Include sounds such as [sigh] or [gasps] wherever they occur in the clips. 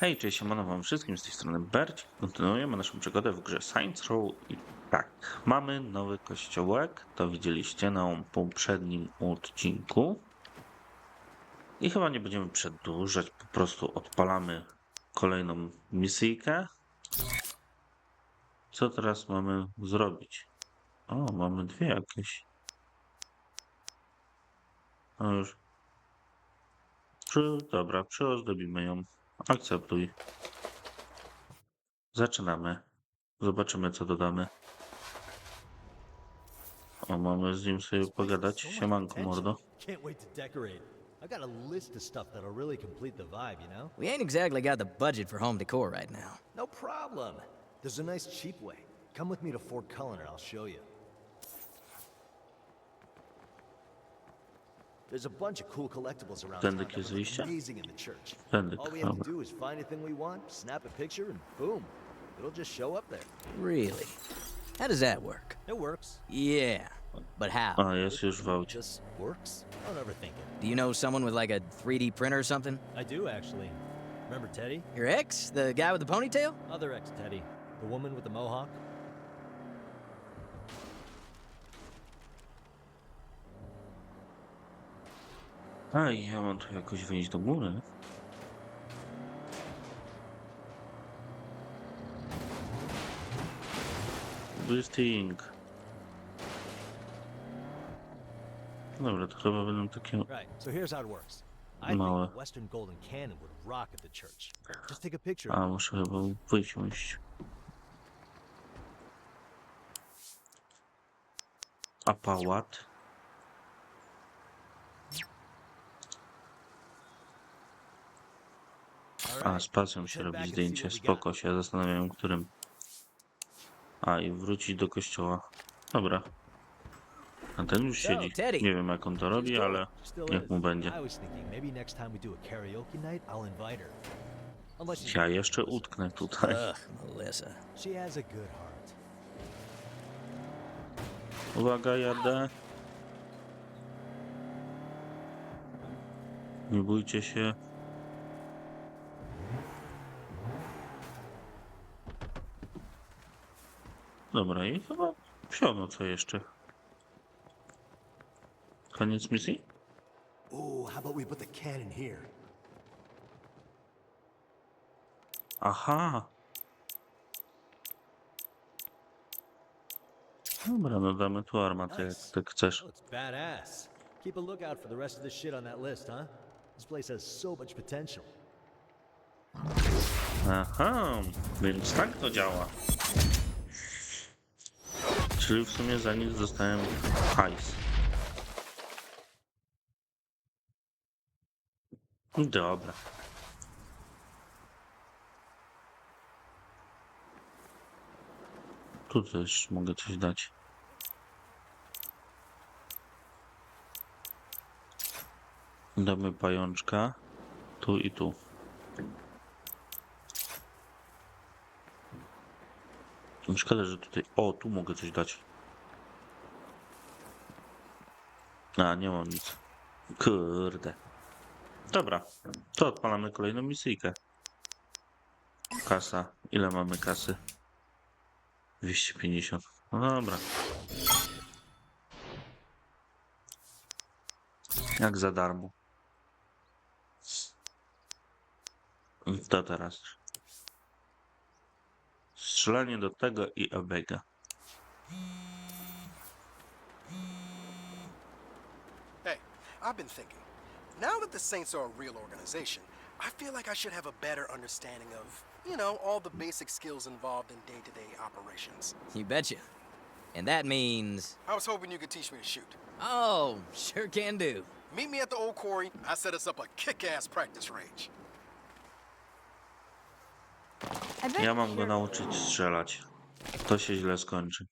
Hej, cześć, siemano wam wszystkim, z tej strony Berć. Kontynuujemy naszą przygodę w grze Saints Row i tak, mamy nowy kościołek, to widzieliście na poprzednim odcinku. I chyba nie będziemy przedłużać, po prostu odpalamy kolejną misyjkę. Co teraz mamy zrobić? O, mamy dwie jakieś. No już. Dobra, przyozdobimy ją. Akceptuj. Zaczynamy. Zobaczymy, co dodamy. O, mamy z nim sobie pogadać. Siemanko, mordo. Can't wait to decorate. I got a list of stuff that'll really complete the vibe, you know? We ain't exactly got the budget for home decor right now. No problem. There's a nice cheap way. Come with me to Fort Cullen and I'll show you. There's a bunch of cool collectibles around Tędy town that jest look wyjście? amazing in the church. Tędy, All we have to do is find anything we want, snap a picture, and boom, it'll just show up there. Really? How does that work? It works. Yeah, but how? A, jest już w aucie. Just works. Don't overthink it. Do you know someone with like a 3D printer or something? I do actually. Remember Teddy? Your ex? The guy with the ponytail? Other ex Teddy. The woman with the mohawk? A, i ja mam tu jakoś wyjść do góry. Boosting. Dobra, to chyba będą takie... Right. So here's how it works. I Małe. think Western Golden Cannon would rock at the church. Just take a picture. A, muszę chyba wysiąść. A pałat? A, spacją się robi zdjęcie. Spoko, się zastanawiam, którym. A, i wrócić do kościoła. Dobra. A ten już siedzi. Nie wiem, jak on to robi, ale niech mu będzie. Ja jeszcze utknę tutaj. Uwaga, jadę. Nie bójcie się. Dobra, i chyba wsiono co jeszcze. Koniec misji? Ooh, how about we put the cannon here? Aha! Dobra, no damy tu armatę, jak tak chcesz. Oh, it's badass. Keep a lookout for the rest of the shit on that list, huh? This place has so much potential. Aha, więc tak to działa. Czyli w sumie za nic dostałem hajs. Dobra. Tu też mogę coś dać. Damy pajączka. Tu i tu. Szkoda, że tutaj... O, tu mogę coś dać. A, nie mam nic. Kurde. Dobra, to odpalamy kolejną misyjkę. Kasa. Ile mamy kasy? 250. No dobra. Jak za darmo. To teraz. Strzelanie do tego i obega. Hey, I've been thinking. Now that the Saints are a real organization, I feel like I should have a better understanding of, you know, all the basic skills involved in day to day operations. You betcha. And that means. I was hoping you could teach me to shoot. Oh, sure can do. Meet me at the old quarry. I set us up a kick ass practice range. Ja mam go nauczyć strzelać. To się źle skończy.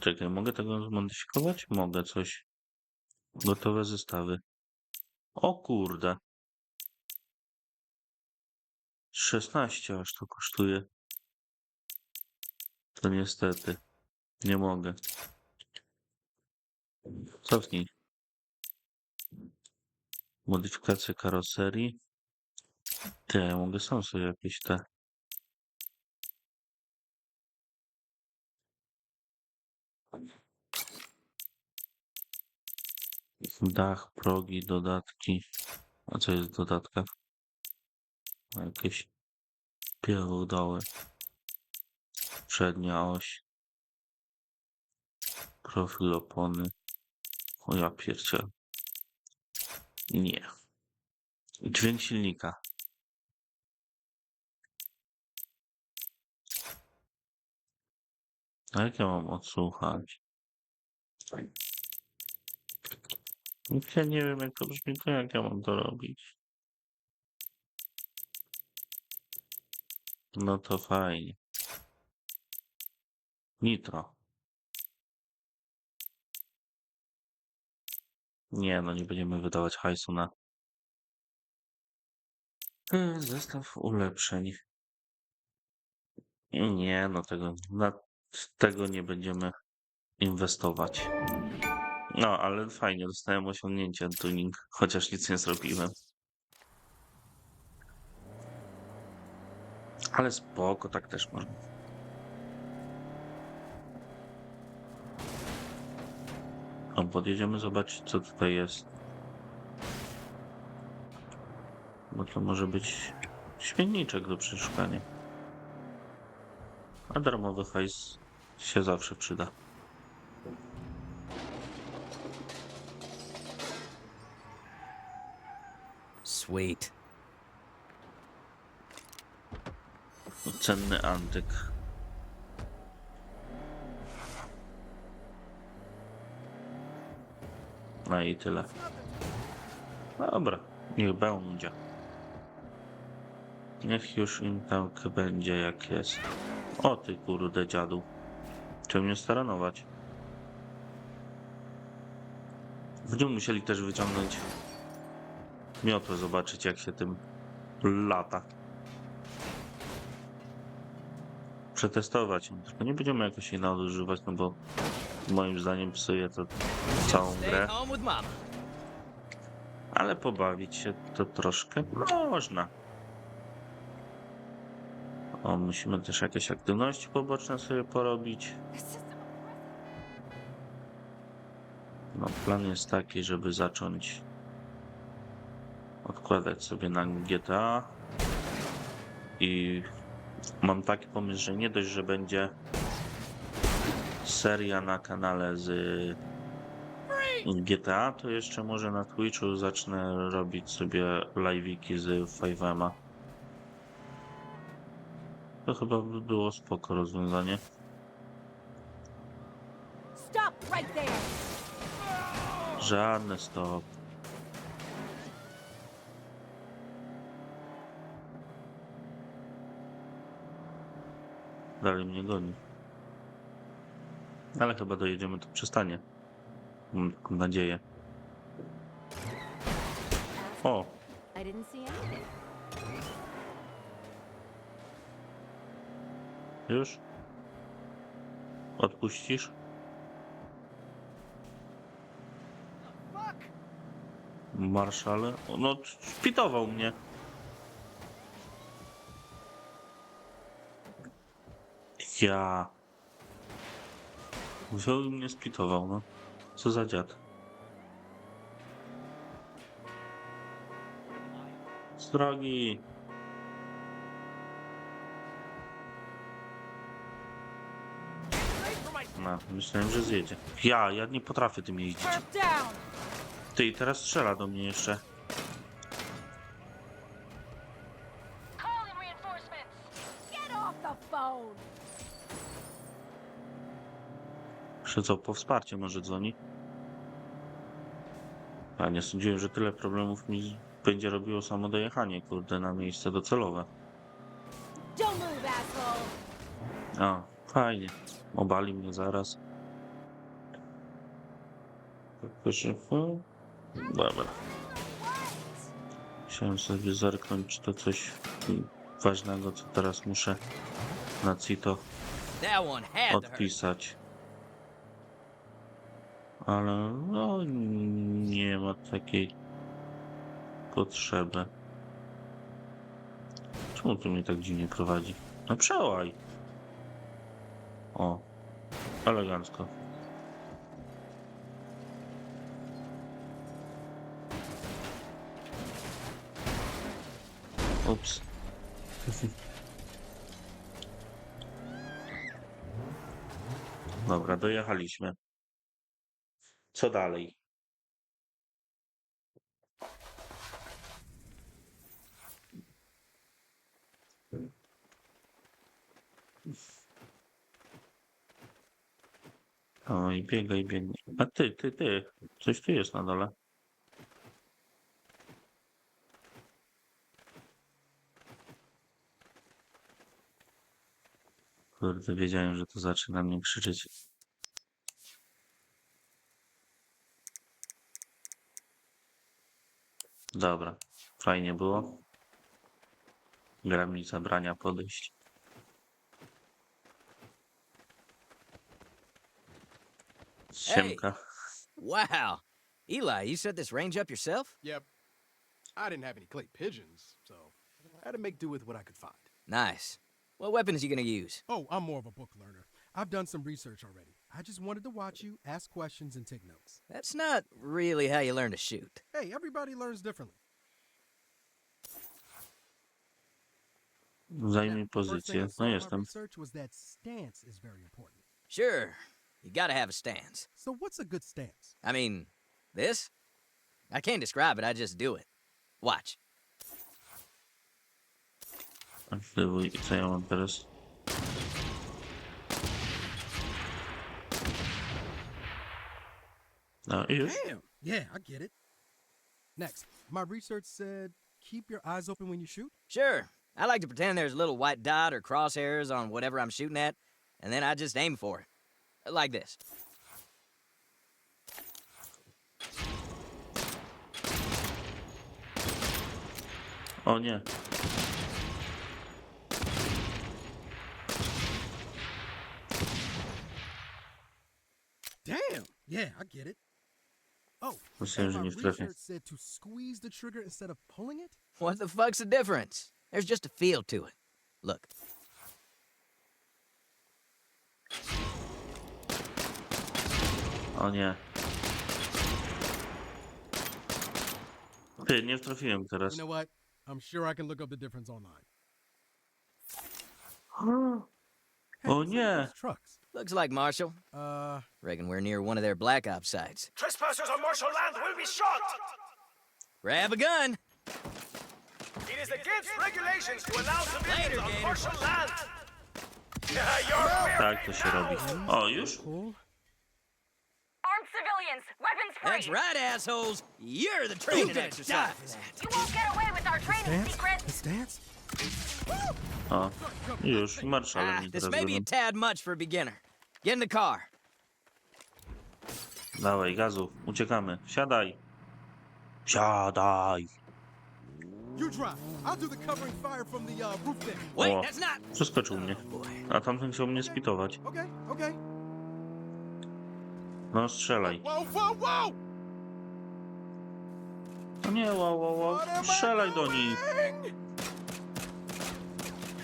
Czekaj, mogę tego zmodyfikować? Mogę coś. Gotowe zestawy. O kurde. 16 aż to kosztuje. To niestety. Nie mogę. Cofnij. Modyfikacje karoserii. Ty, ja mogę sam sobie jakieś te... Dach, progi, dodatki. A co jest w dodatkach? Jakieś pierdoły. Przednia oś. Profil opony. O ja pierdziel. Nie. Dźwięk silnika. A jak ja mam odsłuchać? Ja nie wiem jak to brzmi, to jak ja mam to robić? No to fajnie. Nitro. Nie, no nie będziemy wydawać hajsu na e, zestaw ulepszeń. Nie, no tego, na tego nie będziemy inwestować. No, ale fajnie, dostałem osiągnięcie tuning, chociaż nic nie zrobiłem. Ale spoko, tak też można. O, podjedziemy zobaczyć, co tutaj jest. Bo to może być śmienniczek do przeszukania. A darmowy hajs się zawsze przyda. Sweet. Cenny antyk. No i tyle. Dobra, niech będzie. Niech już im tak będzie jak jest. O ty kurde dziadu. Trzeba mnie staranować. Będziemy musieli też wyciągnąć miotłę, zobaczyć jak się tym lata. przetestować. Tylko nie będziemy jakoś jej nadużywać, no bo moim zdaniem psuje to całą grę. Ale pobawić się to troszkę można. O, musimy też jakieś aktywności poboczne sobie porobić. No, plan jest taki, żeby zacząć odkładać sobie na GTA i mam taki pomysł, że nie dość, że będzie seria na kanale z GTA, to jeszcze może na Twitchu zacznę robić sobie live'iki z 5M'a. To chyba by było spoko rozwiązanie. Żadne stop. Dalej mnie goni. Ale chyba dojedziemy do przystanie. Mam taką nadzieję. O, I didn't see anything. już? Odpuścisz? Marszale? O, No, szpitował mnie. Ja. Wziął i mnie spitował, no. Co za dziad. Z drogi. No, myślałem, że zjedzie. Ja, ja nie potrafię tym jeździć. Ty i teraz strzela do mnie jeszcze. Jeszcze co, po wsparcie może dzwoni? A nie sądziłem, że tyle problemów mi będzie robiło samo dojechanie, kurde, na miejsce docelowe. A, fajnie. Obali mnie zaraz. Proszę. Dobra. Chciałem sobie zerknąć, czy to coś ważnego, co teraz muszę na CITO That one had to hurt. odpisać. Ale no nie ma takiej potrzebę. Czemu tu mnie tak dziwnie prowadzi? No przełaj. O, elegancko. Ups. [laughs] Dobra, dojechaliśmy. Co dalej? O, i biegaj, biegnie. A ty, ty, ty. Coś tu jest na dole. Kurde, wiedziałem, że to zaczyna mnie krzyczeć. Dobra, fajnie było. Gra mi zabrania podejść. Siemka. Wow. Eli, you set this range up yourself? Yep. I didn't have any clay pigeons, so I had to make do with what I could find. Nice. What weapons you gonna use? Oh, I'm more of a book learner. I've done some research already. I just wanted to watch you, ask questions, and take notes. That's not really how you learn to shoot. Hey, everybody learns differently. Zajmij First thing I pozycję. saw No jestem. research was that stance is very important. Sure, you gotta have a stance. So what's a good stance? I mean, this? I can't describe it, I just do it. Watch. Aktywuj. Co ja mam teraz? No i już? Damn. Yeah, I get it. Next, my research said keep your eyes open when you shoot. Sure, I like to pretend there's a little white dot or crosshairs on whatever I'm shooting at, and then I just aim for it. Like this. Oh, nie. Damn. Yeah, I get it. Oh, Myślałem, że my nie wtrafię. research said to squeeze the trigger instead of pulling it. What the fuck's the difference? There's just a feel to it. Look. O nie. Ty, nie wtrafiłem teraz. You know what? I'm sure I can look up the difference online. [gasps] Hey, Oh, yeah. Trucks. Looks like Marshall. Uh, Reckon we're near one of their Black Ops sites. Trespassers on Marshall land will be shot! Grab a gun. It is against regulations to allow civilians on Marshall land! Yeah, [laughs] you're fair Tak game to się now. robi. O, już? cool. Armed civilians, weapons free. That's right, assholes. You're the training exercise. You won't get away with our training Stance? secrets. The stance? O, już. I Ah, this may be a tad much for a beginner. Get in the car. Dawaj, gazu. Uciekamy. Siadaj. Siadaj. You drive. I'll do the covering fire from the uh, roof there. Wait, O, that's not. Przeskoczył mnie. Boy. A tamten chciał mnie spitować. Okay, okay. No, strzelaj. Whoa, whoa, whoa! O nie, wow, wow, wow. Strzelaj do nich.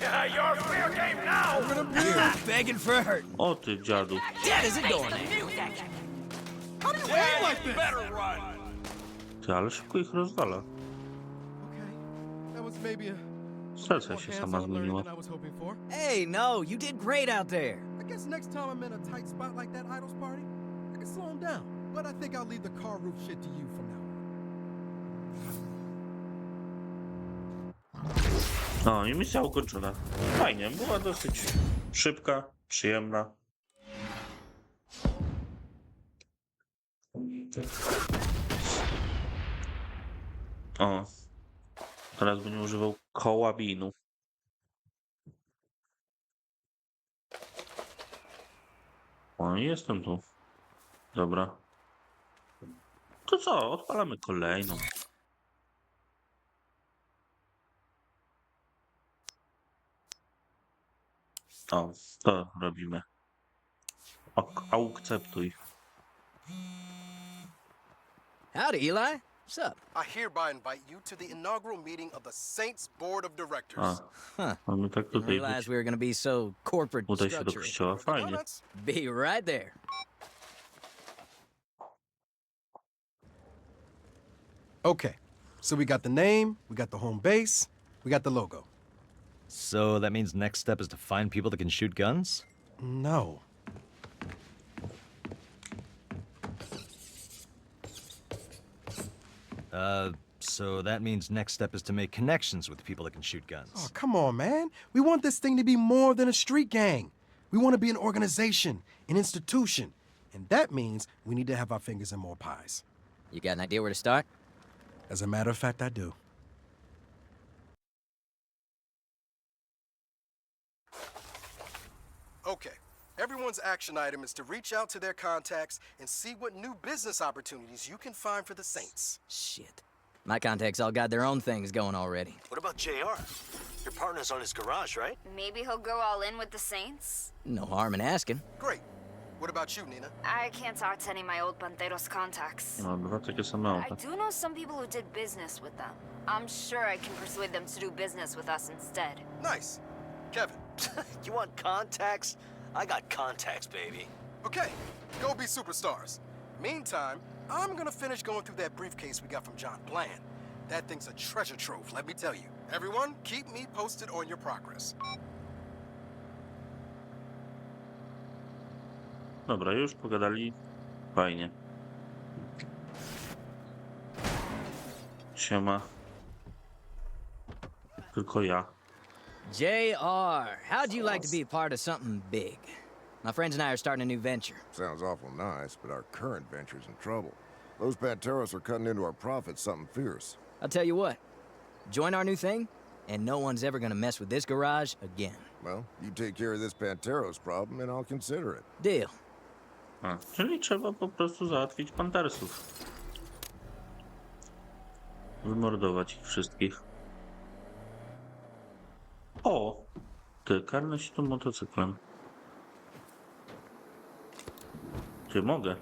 Yeah, [laughs] you're fair game now! I'm gonna be. [laughs] Begging for a hurt. O ty, dziadu. Dead as a doornail. How do you aim like this? Better run! Ty, ale szybko ich rozwala. Okay, that was maybe a Stacja more się sama hands-on learning zmieniła. than I was hoping for. Hey, no, you did great out there. I guess next time I'm in a tight spot like that Idols party, I can slow him down. But I think I'll leave the car roof shit to you from now on. No i misja ukończona. Fajnie, była dosyć szybka, przyjemna. O, teraz będę używał kołabinu. O, jestem tu. Dobra. To co, odpalamy kolejną. O, to robimy. Ok, akceptuj. Howdy, Eli. What's up? I hereby invite you to the inaugural meeting of the Saints Board of Directors. A, Huh. mamy tak Didn't tutaj realize być. we were gonna be so corporate Udaj się do structured. kościoła, fajnie. Donuts? Be right there. Okay, so we got the name, we got the home base, we got the logo. So that means next step is to find people that can shoot guns? No. Uh, so that means next step is to make connections with people that can shoot guns. Oh, come on, man. We want this thing to be more than a street gang. We want to be an organization, an institution. And that means we need to have our fingers in more pies. You got an idea where to start? As a matter of fact, I do. Okay. Everyone's action item is to reach out to their contacts and see what new business opportunities you can find for the Saints. Shit. My contacts all got their own things going already. What about JR? Your partner's on his garage, right? Maybe he'll go all in with the Saints? No harm in asking. Great. What about you, Nina? I can't talk to any of my old Panteros contacts. No, dwa takie same I auta. do know some people who did business with them. I'm sure I can persuade them to do business with us instead. Nice. Kevin. [laughs] you want contacts? I got contacts, baby. Okay, go be superstars. Meantime, I'm gonna finish going through that briefcase we got from John Bland. That thing's a treasure trove, let me tell you. Everyone, keep me posted on your progress. Dobra, już pogadali. Fajnie. Siema. Tylko ja. JR, how'd you like to be a part of something big? My friends and I are starting a new venture. Sounds awful nice, but our current venture's in trouble. Those Panteros are cutting into our profits something fierce. I'll tell you what, join our new thing, and no one's ever gonna mess with this garage again. Well, you take care of this Panteros problem, and I'll consider it. Deal. A, czyli trzeba po prostu załatwić pantersów. Wymordować ich wszystkich. O! Ty, karnę się tym motocyklem. Czy mogę?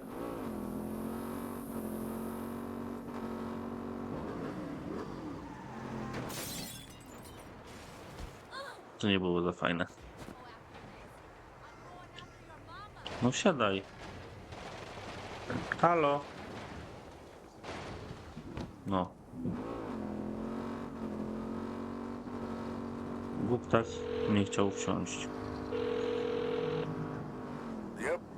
To nie było za fajne. No wsiadaj. Halo. No. Głuptas nie chciał wsiąść.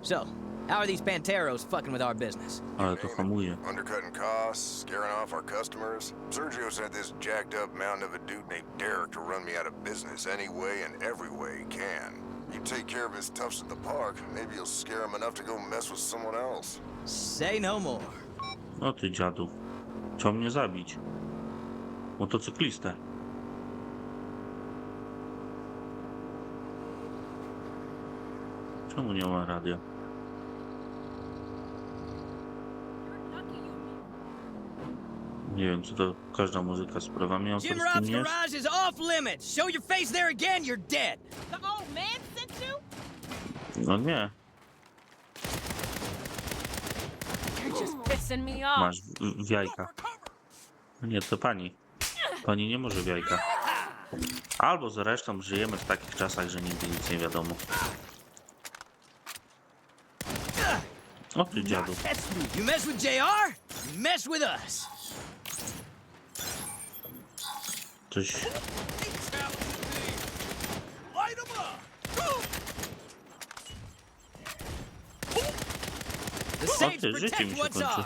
So, how are these Panteros fucking with our business? Ale to hamuje. undercutting costs, scaring off our customers. Sergio sent this jacked up mountain of a dude named Derek to run me out of business any way and every way he can. You take care of his toughs at the park, maybe you'll scare him enough to go mess with someone else. Say no more. No ty dziadu. Chciał mnie zabić. Motocyklistę. Czemu nie ma radia? Nie wiem, czy to każda muzyka z prawami Jim Rob's jest? garage is off limits. Show your face there again, you're dead. The old man sent you? No nie. You're just pissing me off. Masz w, w jajka. Nie, to pani. Pani nie może w jajka. Albo zresztą żyjemy w takich czasach, że nigdy nic nie wiadomo. O ty dziadu. You mess with JR, you mess with us. Coś... The Saints ty, życie mi się what's kończy.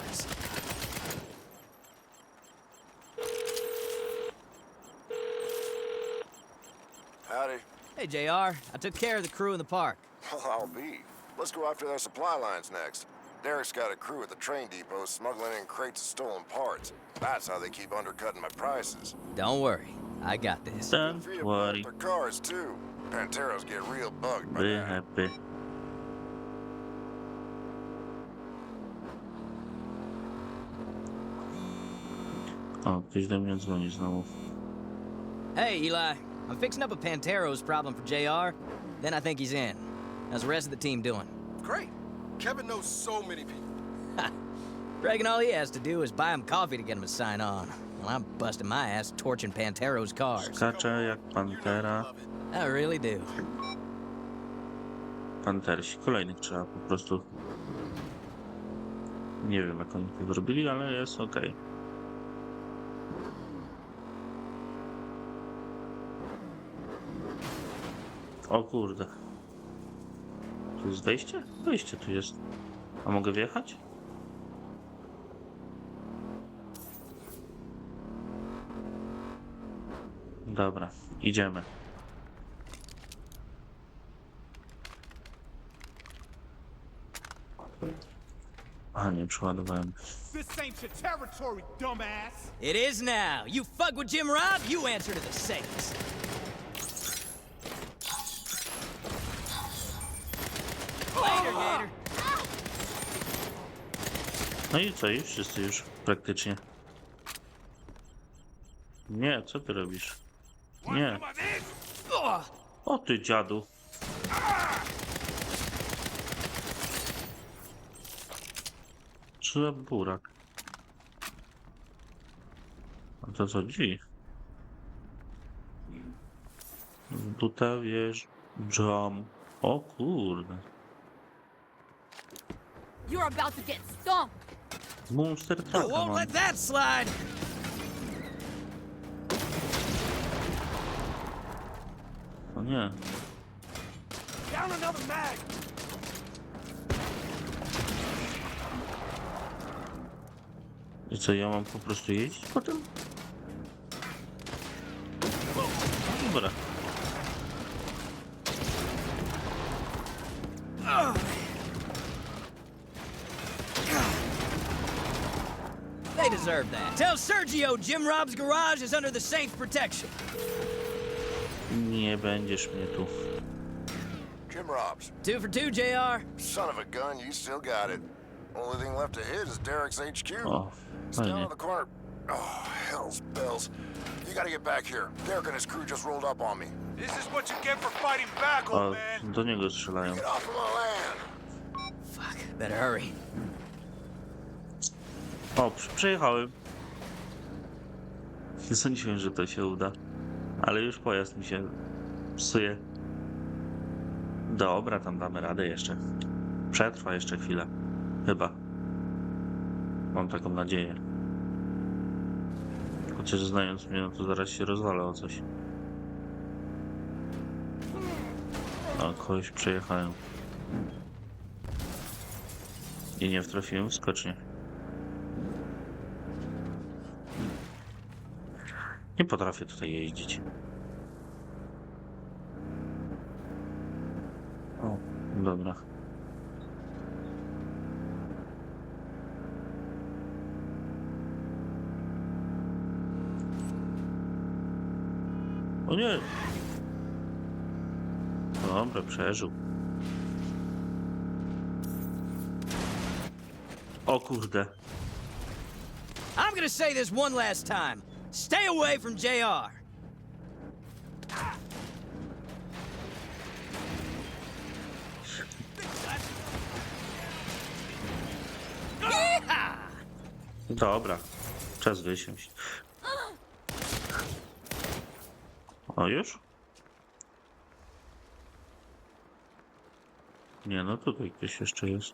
Howdy. Hey, JR, I took care of the crew in the park. Well, [laughs] I'll be. Let's go after their supply lines next. Derek's got a crew at the train depot smuggling in crates of stolen parts. That's how they keep undercutting my prices. Don't worry, I got this. Don't Free to worry. park their cars, too. Panteros get real bugged by Be that. happy. O, ktoś do mnie dzwoni znowu. Hey, Eli, I'm fixing up a Panteros problem for JR. Then I think he's in. How's the rest of the team doing? Great. Kevin knows so many people. Reckon all he has to do is buy him coffee to get him to sign on. Well, I'm busting my ass torching Pantero's cars. Skacze jak pantera. I really do. Pantersi. Kolejnych trzeba po prostu. Nie wiem jak oni to zrobili, ale jest ok. O kurde. Tu jest wejście? Wejście tu jest. A mogę wjechać? Dobra, idziemy. A nie, przeładowałem. This ain't your territory, dumbass. It is now. You fuck with Jim Rob, you answer to the Saints. No i co, już wszyscy już praktycznie. Nie, co ty robisz? Nie. O ty dziadu. Za burak? A to co drzwi? Tutaj wjeżdżam. O kurde. You're about to get. Monster trucka mam. O nie. I co, ja mam po prostu jeździć potem? Dobra. Tell Sergio Jim Rob's garage is under the Saints' protection. Nie będziesz mnie tu. Jim Robs. Two for two, JR. Son of a gun, you still got it. Only thing left to hit is Derek's HQ. O, It's on the corner. Oh, hell's bells. You gotta get back here. Derek and his crew just rolled up on me. This is what you get for fighting back, O, old oh, man. do niego strzelają. Get off of my land. Fuck, better hurry. O, przy- przejechałem. Nie sądziłem, że to się uda. Ale już pojazd mi się psuje. Dobra, tam damy radę jeszcze. Przetrwa jeszcze chwilę. Chyba. Mam taką nadzieję. Chociaż znając mnie, no to zaraz się rozwalę o coś. O, kogoś przejechałem. I nie wtrafiłem w skocznie. Nie potrafię tutaj jeździć. O, dobra. O nie! Dobra, przeżył. O kurde. I'm gonna say this one last time. Stay away from JR. Dobra, czas wysiąść. O, już? Nie, no tutaj ktoś jeszcze jest.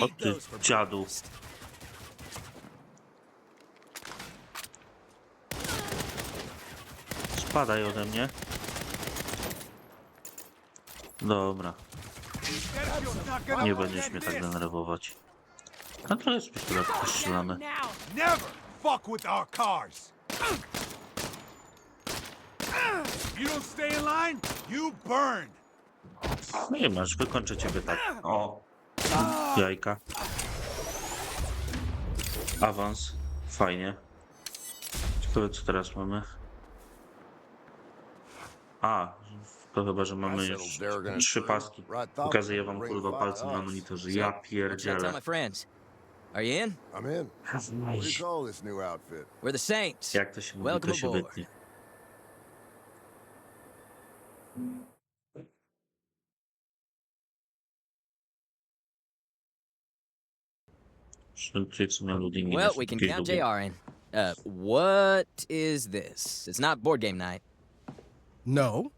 O ty dziadu. Spadaj ode mnie. Dobra, nie będziesz mnie tak denerwować. A to jest pistolet, strzelamy. Never fuck with our cars. If you don't stay in line, you burn. No i masz, wykończę ciebie tak. O, jajka. Awans, fajnie. Ciekawe co teraz mamy. A, to chyba, że mamy już trzy paski. Pokazuję wam kurwa palcem na monitorze. Ja pierdzielę. Are you in? I'm in. What do you call this new outfit? We're the Saints. Jak to się mówi, Welcome to się aboard. wytnie. Czyli w sumie ludzi nie Well, we can count lubię. JR in. Uh, what is this? It's not board game night. No,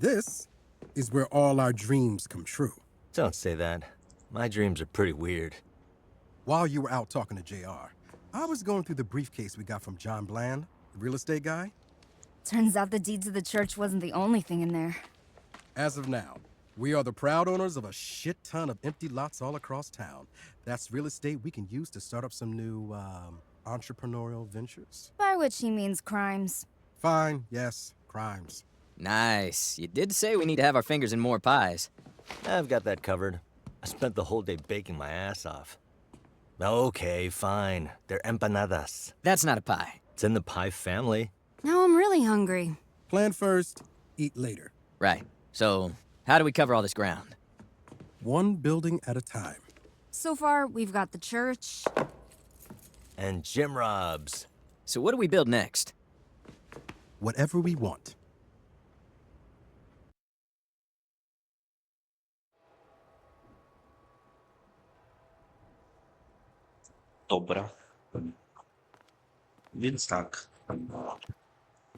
this is where all our dreams come true. Don't say that. My dreams are pretty weird. While you were out talking to JR, I was going through the briefcase we got from John Bland, the real estate guy. Turns out the deeds of the church wasn't the only thing in there. As of now, we are the proud owners of a shit ton of empty lots all across town. That's real estate we can use to start up some new um, entrepreneurial ventures. By which he means crimes. Fine, yes, crimes. Nice. You did say we need to have our fingers in more pies. I've got that covered. I spent the whole day baking my ass off. Okay, fine. They're empanadas. That's not a pie. It's in the pie family. Now I'm really hungry. Plan first, eat later. Right. So, how do we cover all this ground? One building at a time. So far, we've got the church. And Jim Robs. So, what do we build next? Whatever we want. Dobra. Więc tak.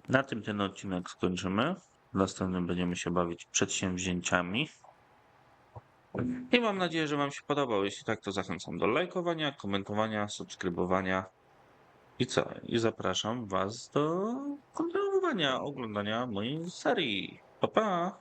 Na tym ten odcinek skończymy. Następnym będziemy się bawić przedsięwzięciami. I mam nadzieję, że Wam się podobał. Jeśli tak, to zachęcam do lajkowania, komentowania, subskrybowania. I co? I zapraszam Was do kontynuowania oglądania mojej serii. Pa, pa!